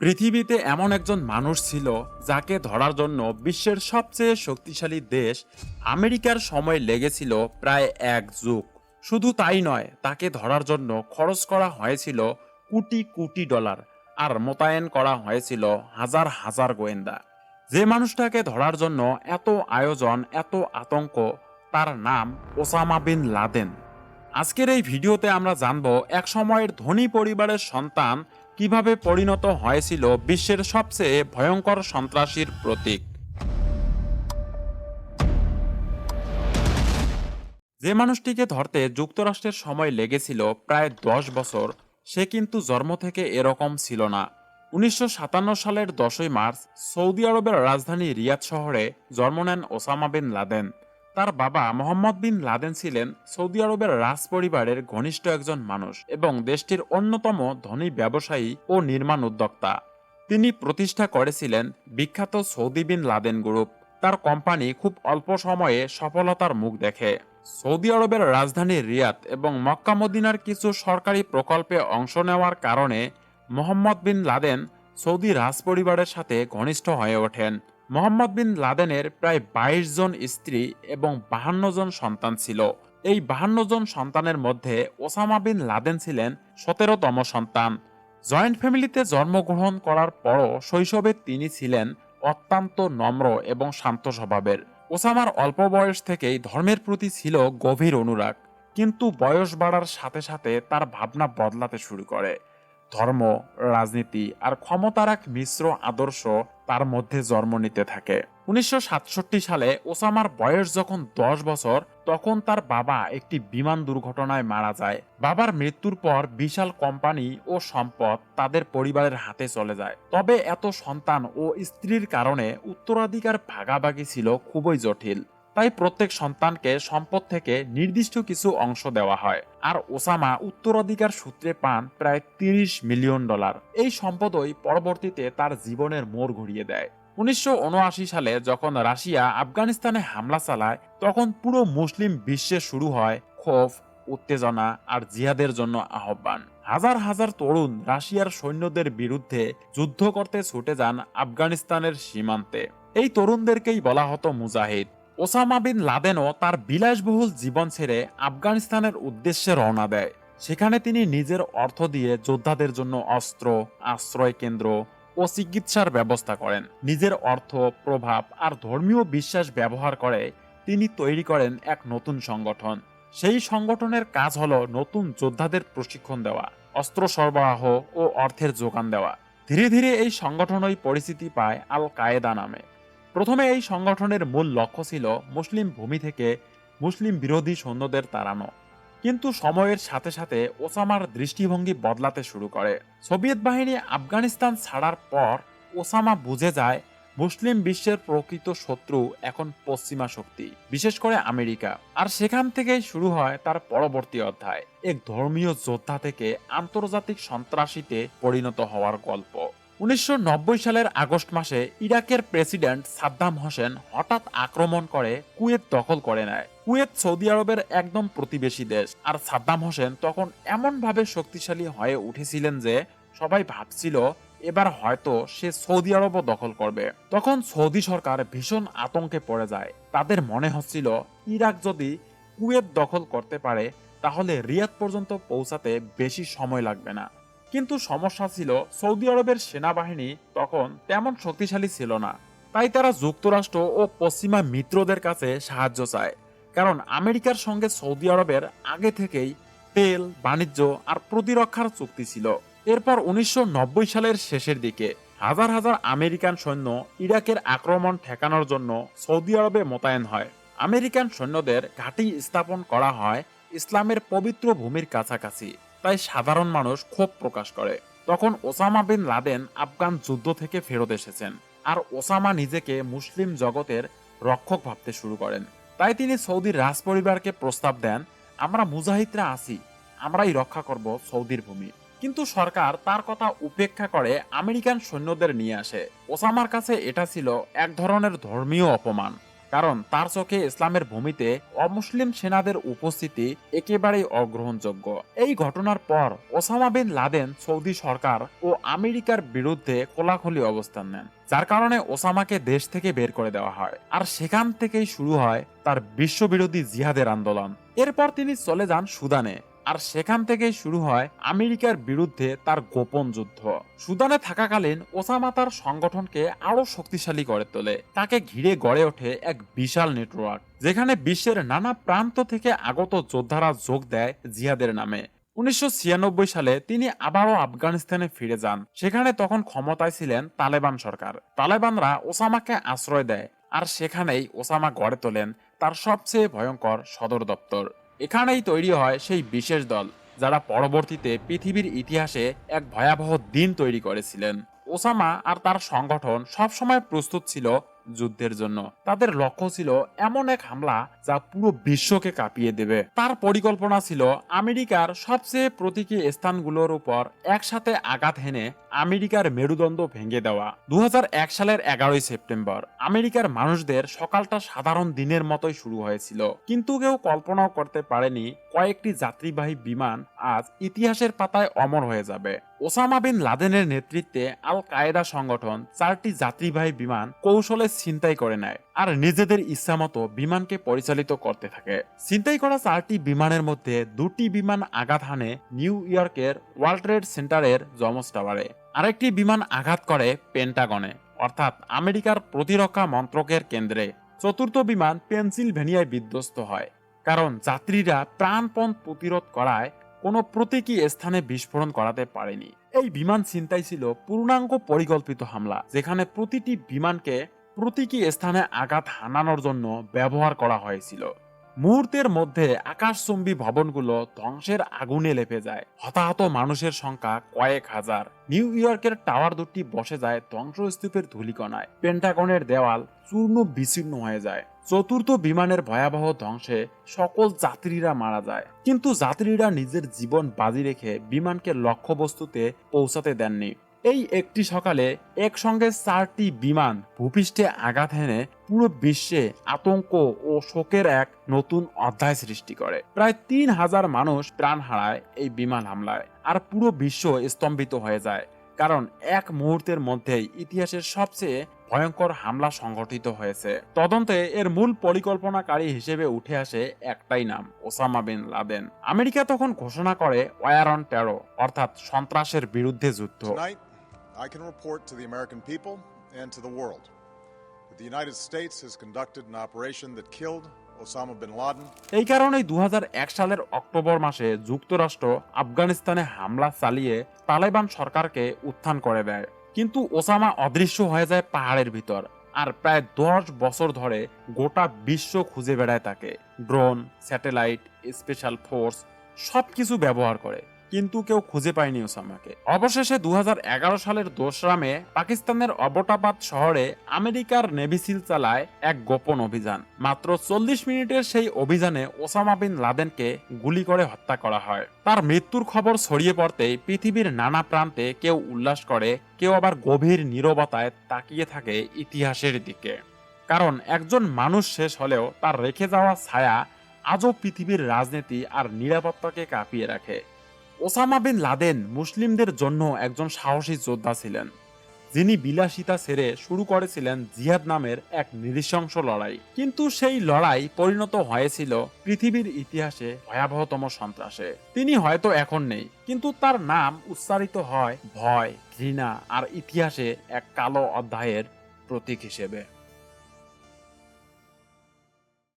পৃথিবীতে এমন একজন মানুষ ছিল যাকে ধরার জন্য বিশ্বের সবচেয়ে শক্তিশালী দেশ আমেরিকার সময় লেগেছিল প্রায় এক যুগ। শুধু তাই নয়, তাকে ধরার জন্য খরচ করা হয়েছিল কোটি কোটি ডলার আর মোতায়েন করা হয়েছিল হাজার হাজার গোয়েন্দা। যে মানুষটাকে ধরার জন্য এত আয়োজন, এত আতঙ্ক, তার নাম ওসামা বিন লাদেন। আজকের এই ভিডিওতে আমরা জানব, এক সময়ের ধনী পরিবারের সন্তান কীভাবে পরিণত হয়েছিল বিশ্বের সবচেয়ে ভয়ঙ্কর সন্ত্রাসীর প্রতীক? যে মানুষটিকে ধরতে যুক্তরাষ্ট্রের সময় লেগেছিল প্রায় দশ বছর, সে কিন্তু জন্ম থেকে এরকম ছিল না। উনিশশো সাতান্ন সালের দশই মার্চ সৌদি আরবের রাজধানী রিয়াদ শহরে জন্ম নেন ওসামা বিন লাদেন। তার বাবা মোহাম্মদ বিন লাদেন ছিলেন সৌদি আরবের রাজ পরিবারের ঘনিষ্ঠ একজন মানুষ এবং দেশটির অন্যতম ধনী ব্যবসায়ী ও নির্মাণ উদ্যোক্তা। তিনি প্রতিষ্ঠা করেছিলেন বিখ্যাত সৌদি বিন লাদেন গ্রুপ। তার কোম্পানি খুব অল্প সময়ে সফলতার মুখ দেখে। সৌদি আরবের রাজধানী রিয়াদ এবং মক্কা মদিনার কিছু সরকারি প্রকল্পে অংশ নেওয়ার কারণে মোহাম্মদ বিন লাদেন সৌদি রাজ পরিবারের সাথে ঘনিষ্ঠ হয়ে ওঠেন। মোহাম্মদ বিন লাদেনের প্রায় বাইশ জন স্ত্রী এবং বাহান্ন জন সন্তান ছিল। এই বাহান্ন জন সন্তানের মধ্যে ওসামা বিন লাদেন ছিলেন সতেরোতম সন্তান। জয়েন্ট ফ্যামিলিতে জন্মগ্রহণ করার পরও শৈশবে তিনি ছিলেন অত্যন্ত নম্র এবং শান্ত স্বভাবের। ওসামার অল্প বয়স থেকেই ধর্মের প্রতি ছিল গভীর অনুরাগ, কিন্তু বয়স বাড়ার সাথে সাথে তার ভাবনা বদলাতে শুরু করে। ধর্ম, রাজনীতি আর ক্ষমতার এক মিশ্র আদর্শ তার মধ্যে জন্ম নিতে থাকে। উনিশশো সাতষট্টি সালে ওসামার বয়স যখন দশ বছর, তখন তার বাবা একটি বিমান দুর্ঘটনায় মারা যায়। বাবার মৃত্যুর পর বিশাল কোম্পানি ও সম্পদ তাদের পরিবারের হাতে চলে যায়। তবে এত সন্তান ও স্ত্রীর কারণে উত্তরাধিকার ভাগাভাগি ছিল খুবই জটিল। তাই প্রত্যেক সন্তানকে সম্পদ থেকে নির্দিষ্ট কিছু অংশ দেওয়া হয়। আর ওসামা উত্তরাধিকার সূত্রে পান প্রায় তিরিশ মিলিয়ন ডলার। এই সম্পদই পরবর্তীতে তার জীবনের মোড় ঘুরিয়ে দেয়। উনিশশো উনআশি সালে যখন রাশিয়া আফগানিস্তানে হামলা চালায়, তখন পুরো মুসলিম বিশ্বে শুরু হয় ক্ষোভ, উত্তেজনা আর জিহাদের জন্য আহ্বান। হাজার হাজার তরুণ রাশিয়ার সৈন্যদের বিরুদ্ধে যুদ্ধ করতে ছুটে যান আফগানিস্তানের সীমান্তে। এই তরুণদেরকেই বলা হতো মুজাহিদ। ওসামা বিন লাদেনও তার বিলাসবহুল জীবন ছেড়ে আফগানিস্তানের উদ্দেশ্যে রওনা দেয়। সেখানে তিনি নিজের অর্থ দিয়ে যোদ্ধাদের জন্য অস্ত্র, আশ্রয় কেন্দ্র ও চিকিৎসার ব্যবস্থা করেন। নিজের অর্থ, প্রভাব আর ধর্মীয় বিশ্বাস ব্যবহার করে তিনি তৈরি করেন এক নতুন সংগঠন। সেই সংগঠনের কাজ হল নতুন যোদ্ধাদের প্রশিক্ষণ দেওয়া, অস্ত্র সরবরাহ ও অর্থের যোগান দেওয়া। ধীরে ধীরে এই সংগঠনই পরিচিতি পায় আল কায়েদা নামে। প্রথমে এই সংগঠনের মূল লক্ষ্য ছিল মুসলিম ভূমি থেকে মুসলিম বিরোধী সৈন্যদের তাড়ানো। কিন্তু সময়ের সাথে সাথে ওসামার দৃষ্টিভঙ্গি বদলাতে শুরু করে। সোভিয়েত বাহিনী আফগানিস্তান ছাড়ার পর ওসামা বুঝে যায় মুসলিম বিশ্বের প্রকৃত শত্রু এখন পশ্চিমা শক্তি, বিশেষ করে আমেরিকা। আর সেখান থেকেই শুরু হয় তার পরবর্তী অধ্যায়, এক ধর্মীয় যোদ্ধা থেকে আন্তর্জাতিক সন্ত্রাসীতে পরিণত হওয়ার গল্প। উনিশশো নব্বই সালের আগস্ট মাসে ইরাকের প্রেসিডেন্ট সাদ্দাম হোসেন হঠাৎ আক্রমণ করে কুয়েত দখল করে নেয়। কুয়েত সৌদি আরবের একদম প্রতিবেশী দেশ। আর সাদ্দাম হোসেন তখন এমনভাবে শক্তিশালী হয়ে উঠেছিলেন যে সবাই ভাবছিল এবার হয়তো সে সৌদি আরবও দখল করবে। তখন সৌদি সরকার ভীষণ আতঙ্কে পড়ে যায়। তাদের মনে হচ্ছিল, ইরাক যদি কুয়েত দখল করতে পারে, তাহলে রিয়াদ পর্যন্ত পৌঁছাতে বেশি সময় লাগবে না। কিন্তু সমস্যা ছিল সৌদি আরবের সেনাবাহিনী তখন তেমন শক্তিশালী ছিল না। তাই তারা যুক্তরাষ্ট্র ও পশ্চিমা মিত্রদের কাছে সাহায্য চায়। কারণ আমেরিকার সঙ্গে সৌদি আরবের আগে থেকেই তেল, বাণিজ্য আর প্রতিরক্ষার চুক্তি ছিল। এরপর উনিশশো নব্বই সালের শেষের দিকে হাজার হাজার আমেরিকান সৈন্য ইরাকের আক্রমণ ঠেকানোর জন্য সৌদি আরবে মোতায়েন হয়। আমেরিকান সৈন্যদের ঘাঁটি স্থাপন করা হয় ইসলামের পবিত্র ভূমির কাছাকাছি। তাই সাধারণ মানুষ ক্ষোভ প্রকাশ করে। তখন ওসামা বিন লাদেন আফগান যুদ্ধ থেকে ফেরত এসেছেন আর ওসামা নিজেকে মুসলিম জগতের রক্ষক ভাবতে শুরু করেন। তাই তিনি সৌদির রাজ পরিবারকে প্রস্তাব দেন, আমরা মুজাহিদরা আছি, আমরাই রক্ষা করব সৌদির ভূমি। কিন্তু সরকার তার কথা উপেক্ষা করে আমেরিকান সৈন্যদের নিয়ে আসে। ওসামার কাছে এটা ছিল এক ধরনের ধর্মীয় অপমান। কারণ তার চোখে ইসলামের ভূমিতে অমুসলিম সেনাদের উপস্থিতি একেবারেই অগ্রহণযোগ্য। এই ঘটনার পর ওসামা বিন লাদেন সৌদি সরকার ও আমেরিকার বিরুদ্ধে খোলাখুলি অবস্থান নেন, যার কারণে ওসামাকে দেশ থেকে বের করে দেওয়া হয়। আর সেখান থেকেই শুরু হয় তার বিশ্ববিরোধী জিহাদের আন্দোলন। এরপর তিনি চলে যান সুদানে। আর সেখান থেকেই শুরু হয় আমেরিকার বিরুদ্ধে তার গোপন যুদ্ধ। সুদানে থাকাকালীন ওসামা তার সংগঠনকে আরও শক্তিশালী করে তোলে। তাকে ঘিরে গড়ে ওঠে এক বিশাল নেটওয়ার্ক, যেখানে বিশ্বের নানা প্রান্ত থেকে আগত যোদ্ধারা যোগ দেয় জিহাদের নামে। উনিশশো ছিয়ানব্বই সালে তিনি আবারও আফগানিস্তানে ফিরে যান, সেখানে তখন ক্ষমতায় ছিলেন তালেবান সরকার। তালেবানরা ওসামাকে আশ্রয় দেয়, আর সেখানেই ওসামা গড়ে তোলেন তার সবচেয়ে ভয়ঙ্কর সদর দপ্তর। এখানেই তৈরি হয় সেই বিশেষ দল, যারা পরবর্তীতে পৃথিবীর ইতিহাসে এক ভয়াবহ দিন তৈরি করেছিলেন। ওসামা আর তার সংগঠন সবসময় প্রস্তুত ছিল যুদ্ধের জন্য। তাদের লক্ষ্য ছিল এমন এক হামলা যা পুরো বিশ্বকে কাঁপিয়ে দেবে। তার পরিকল্পনা ছিল আমেরিকার সবচেয়ে প্রতীকী স্থানগুলোর উপর একসাথে আঘাত হেনে আমেরিকার মেরুদণ্ড ভেঙে দেওয়া। দু হাজার এক সালের এগারোই সেপ্টেম্বর আমেরিকার মানুষদের সকালটা সাধারণ দিনের মতোই শুরু হয়েছিল। কিন্তু কেউ কল্পনাও করতে পারেনি কয়েকটি যাত্রীবাহী বিমান আজ ইতিহাসের পাতায় অমর হয়ে যাবে। ওসামা বিন লাদেনের নেতৃত্বে আল কায়েদা সংগঠন চারটি যাত্রীবাহী বিমান কৌশলে ছিনতাই করে নেয় আর নিজেদের ইচ্ছামতো বিমানকে পরিচালিত করতে থাকে। ছিনতাই করা চারটি বিমানের মধ্যে দুটি বিমান আঘাত হানে নিউ ইয়র্কের ওয়ার্ল্ড ট্রেড সেন্টারের জমস টাওয়ারে। আরেকটি বিমান আঘাত করে পেন্টাগনে, অর্থাৎ আমেরিকার প্রতিরক্ষা মন্ত্রকের কেন্দ্রে। চতুর্থ বিমান পেনসিলভেনিয়ায় বিধ্বস্ত হয়, কারণ যাত্রীরা প্রাণপণ প্রতিরোধ করায় কোনো প্রতীকী স্থানে বিস্ফোরণ করাতে পারেনি। এই বিমান ছিনতাই ছিল পূর্ণাঙ্গ পরিকল্পিত হামলা, যেখানে প্রতিটি বিমানকে প্রতীকী স্থানে আঘাত হানানোর জন্য ব্যবহার করা হয়েছিল। মুহূর্তের মধ্যে আকাশচুম্বী ভবনগুলো ধ্বংসের আগুনে লেপে যায়। হতাহত মানুষের সংখ্যা কয়েক হাজার। নিউ ইয়র্কের টাওয়ার দুটি বসে যায় ধ্বংসস্তূপের ধূলিকণায়। পেন্টাগনের দেওয়াল চূর্ণ বিচ্ছিন্ন হয়ে যায়। চতুর্থ বিমানের ভয়াবহ ধ্বংসে সকল যাত্রীরা মারা যায়। কিন্তু যাত্রীরা নিজের জীবন বাজি রেখে বিমানকে লক্ষ্যবস্তুতে পৌঁছাতে দেননি। এই একটি সকালে একসঙ্গে চারটি বিমান ভূপৃষ্ঠে আঘাত হেনে পুরো বিশ্বে আতঙ্ক ও শোকের এক নতুন অধ্যায় সৃষ্টি করে। প্রায় তিন হাজার মানুষ প্রাণ হারায় এই বিমান হামলায় আর পুরো বিশ্ব স্তম্ভিত হয়ে যায়। কারণ এক মুহূর্তের মধ্যেই ইতিহাসের সবচেয়ে ভয়ঙ্কর হামলা সংঘটিত হয়েছে। তদন্তে এর মূল পরিকল্পনাকারী হিসেবে উঠে আসে একটাই নাম ওসামা বিন লাদেন। আমেরিকা তখন ঘোষণা করে ওয়ার অন টেরো অর্থাৎ সন্ত্রাসের বিরুদ্ধে যুদ্ধ। Tonight, I can report to the American people and to the world that the United States has conducted an operation that killed Osama bin Laden. এই কারণেই দু হাজার এক সালের অক্টোবর মাসে যুক্তরাষ্ট্র আফগানিস্তানে হামলা চালিয়ে তালেবান সরকারকে উত্থান করে দেয়। কিন্তু ওসামা অদৃশ্য হয়ে যায় পাহাড়ের ভিতর আর প্রায় দশ বছর ধরে গোটা বিশ্ব খুঁজে বেড়ায় তাকে। ড্রোন, স্যাটেলাইট, স্পেশাল ফোর্স সবকিছু ব্যবহার করে। কিন্তু কেউ খুঁজে পায়নি ওসামাকে। অবশেষে দুহাজার এগারো সালের দোসরা মে পাকিস্তানের অবটাবাদ শহরে আমেরিকার নেভিসিল চালায় এক গোপন অভিযান। মাত্র চল্লিশ মিনিটের সেই অভিযানে ওসামা বিন লাদেনকে গুলি করে হত্যা করা হয়। তার মৃত্যুর খবর ছড়িয়ে পড়তেই পৃথিবীর নানা প্রান্তে কেউ উল্লাস করে, কেউ আবার গভীর নীরবতায় তাকিয়ে থাকে ইতিহাসের দিকে। কারণ একজন মানুষ শেষ হলেও তার রেখে যাওয়া ছায়া আজও পৃথিবীর রাজনীতি আর নিরাপত্তাকে কাঁপিয়ে রাখে। ওসামা বিন লাদেন মুসলিমদের জন্য একজন সাহসী যোদ্ধা ছিলেন, যিনি বিলাসিতা ছেড়ে শুরু করেছিলেন জিহাদ নামের এক নৃশংস লড়াই। কিন্তু সেই লড়াই পরিণত হয়েছিল পৃথিবীর ইতিহাসে ভয়াবহতম সন্ত্রাসে। তিনি হয়তো এখন নেই, কিন্তু তার নাম উচ্চারিত হয় ভয়, ঘৃণা আর ইতিহাসে এক কালো অধ্যায়ের প্রতীক হিসেবে।